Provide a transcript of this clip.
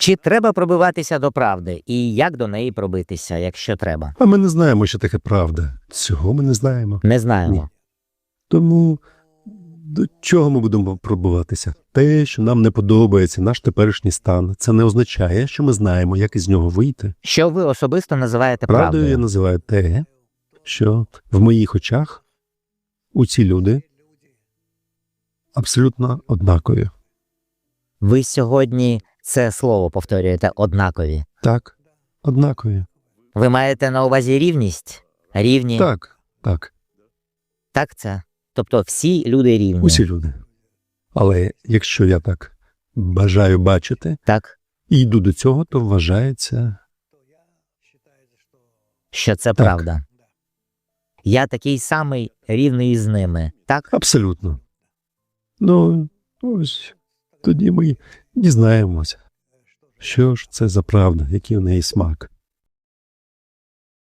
Чи треба пробиватися до правди, і як до неї пробитися, якщо треба? А ми не знаємо, що таке правда. Цього ми не знаємо. Не знаємо. Тому до чого ми будемо пробуватися? Те, що нам не подобається, наш теперішній стан, це не означає, що ми знаємо, як із нього вийти. Що ви особисто називаєте Правдою правдою? я називаю те, що в моїх очах у ці люди абсолютно однакові. Ви сьогодні це слово повторюєте однакові. Так, однакові. Ви маєте на увазі рівність? Рівні? Так, так, Так це. Тобто всі люди рівні. усі люди. Але якщо я так бажаю бачити Так, і йду до цього, то вважається що це Так. правда. Я такий самий рівний з ними. Так? абсолютно. Ну, ось тоді ми дізнаємося, що ж це за правда, який в неї смак.